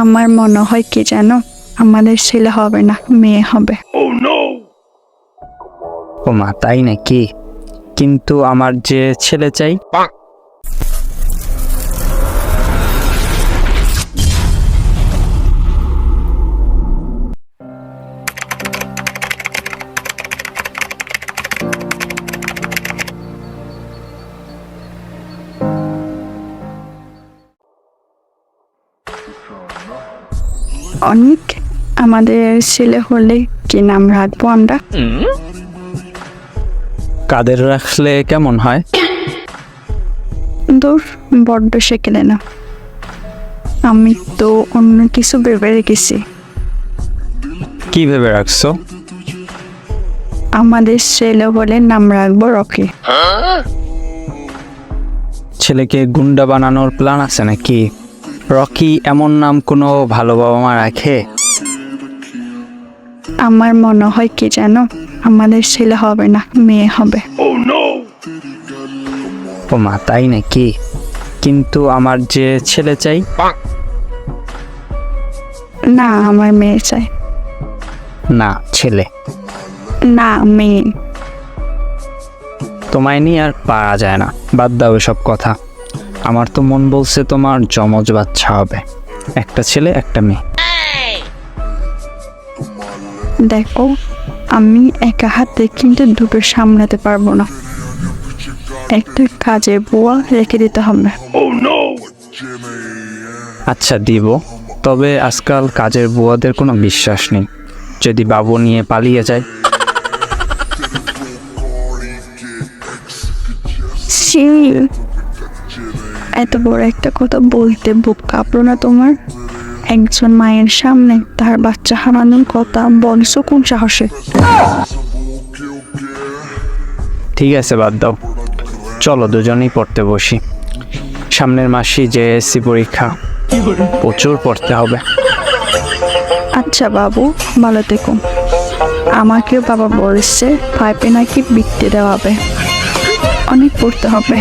আমার মনে হয় কি জানো আমাদের ছেলে হবে না মেয়ে হবে। ও মা তাই নাকি? কিন্তু আমার যে ছেলে চাই অনেক আমাদের ছেলে হলে কি নাম রাখব আমরা? কাদের রাখলে কেমন হয়? দূর বড্ড সেকেলে না। আমি তো অন্য কিছু ভেবে রেখেছি। কি ভেবে রাখছো? আমাদের ছেলে হলে নাম রাখব রকি। ছেলেকে গুন্ডা বানানোর প্ল্যান আছে নাকি? রকি এমন নাম কোনো ভালো বাবা মা রাখে? আমার মনে হয় কি জানো? আমাদের ছেলে হবে না মেয়ে হবে। ও মা তাই নাকি? কিন্তু আমার যে ছেলে চাই? না আমার মেয়ে চাই। না ছেলে। না মেয়ে। তোমায় নিয়ে আর পারা যায় না। বাদ দাও এসব কথা। আমার তো মন বলছে তোমার জমজ বাচ্চা হবে। একটা ছেলে একটা মেয়ে। দেখো আমি একা হাতে কিন্তু দুটো সামলাতে পারব না। একটা কাজে বুয়া রেখে দিতে হবে। আচ্ছা দিব। তবে আজকাল কাজের বুয়াদের কোনো বিশ্বাস নেই। যদি বাবু নিয়ে পালিয়ে যায়। এত বড় একটা কথা বলতে বুক কাঁপলো না তোমার? একজন মায়ের সামনে তার বাচ্চা হারানোর কথা বলছো কোন সাহসে? ঠিক আছে বাদ দাও। চলো দুজনেই পড়তে বসি। সামনের মাসে যে এসসি পরীক্ষা। প্রচুর পড়তে হবে। আচ্ছা বাবু ভালো থেকো। আমাকেও বাবা বলছে পাইপে নাকি বৃত্তি দেওয়া হবে। অনেক পড়তে হবে।